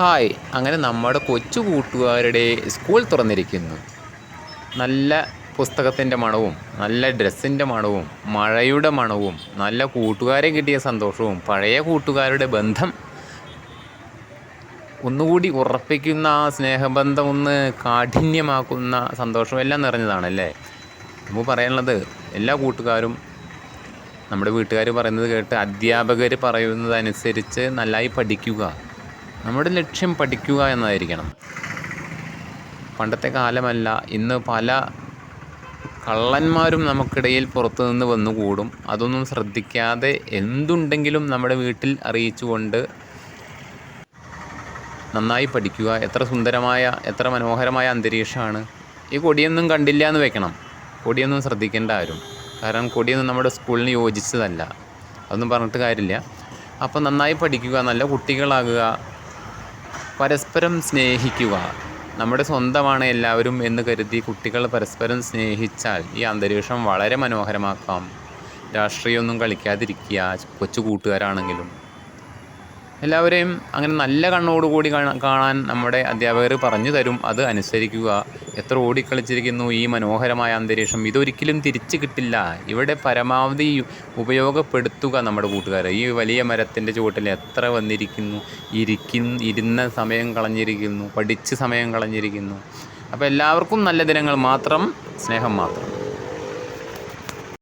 Hi. അങ്ങനെ നമ്മുടെ കൊച്ചു കൂട്ടുകാരുടെ സ്കൂൾ തുറന്നിരിക്കുന്നു. നല്ല പുസ്തകത്തിന്റെ മണവും നല്ല ഡ്രസ്സിന്റെ മണവും മഴയുടെ മണവും നല്ല കൂട്ടുകാരെ കിട്ടിയ സന്തോഷവും പഴയ കൂട്ടുകാരുടെ ബന്ധം ഒന്നുകൂടി ഉറപ്പിക്കുന്ന ആ സ്നേഹബന്ധം ഒന്ന് കാഠിന്യമാക്കുന്ന സന്തോഷവും എല്ലാം നിറഞ്ഞതാണല്ലേ? നമുക്ക് പറയാനുള്ളത് എല്ലാ കൂട്ടുകാരും നമ്മുടെ വീട്ടുകാർ പറയുന്നത് കേട്ട് അധ്യാപകർ പറയുന്നതനുസരിച്ച് നന്നായി പഠിക്കുക. നമ്മുടെ ലക്ഷ്യം പഠിക്കുക എന്നതായിരിക്കണം. പണ്ടത്തെ കാലമല്ല ഇന്ന് പല കള്ളന്മാരും നമുക്കിടയിൽ പുറത്തു നിന്ന് വന്നുകൂടും അതൊന്നും ശ്രദ്ധിക്കാതെ എന്തുണ്ടെങ്കിലും നമ്മുടെ വീട്ടിൽ അറിയിച്ചുകൊണ്ട് നന്നായി പഠിക്കുക. എത്ര സുന്ദരമായ എത്ര മനോഹരമായ അന്തരീക്ഷമാണ്. ഈ കൊടിയൊന്നും കണ്ടില്ല എന്ന് വെക്കണം. കൊടിയൊന്നും ശ്രദ്ധിക്കേണ്ട ആരും. കാരണം കൊടിയൊന്നും നമ്മുടെ സ്കൂളിന് യോജിച്ചതല്ല. അതൊന്നും പറഞ്ഞിട്ട് കാര്യമില്ല. അപ്പോൾ നന്നായി പഠിക്കുക നല്ല കുട്ടികളാകുക പരസ്പരം സ്നേഹിക്കുക. നമ്മുടെ സ്വന്തമാണ് എല്ലാവരും എന്ന് കരുതി കുട്ടികൾ പരസ്പരം സ്നേഹിച്ചാൽ ഈ അന്തരീക്ഷം വളരെ മനോഹരമാക്കാം. രാഷ്ട്രീയമൊന്നും കളിക്കാതിരിക്കുക കൊച്ചു കൂട്ടുകാരാണെങ്കിലും. എല്ലാവരെയും അങ്ങനെ നല്ല കണ്ണോടുകൂടി കാണാൻ നമ്മുടെ അധ്യാപകർ പറഞ്ഞു തരും. അത് അനുസരിക്കുക. എത്ര ഓടിക്കളിച്ചിരിക്കുന്നു ഈ മനോഹരമായ അന്തരീക്ഷം. ഇതൊരിക്കലും തിരിച്ചു കിട്ടില്ല. ഇവിടെ പരമാവധി ഉപയോഗപ്പെടുത്തുക നമ്മുടെ കൂട്ടുകാരെ ഈ വലിയ മരത്തിന്റെ ചുവട്ടിൽ എത്ര വന്നിരിക്കുന്നു? ഇരിക്കും ഇരുന്ന സമയം കളഞ്ഞിരിക്കുന്നു പഠിച്ച് സമയം കളഞ്ഞിരിക്കുന്നു. അപ്പോൾ എല്ലാവർക്കും നല്ല ദിനങ്ങൾ മാത്രം സ്നേഹം മാത്രം.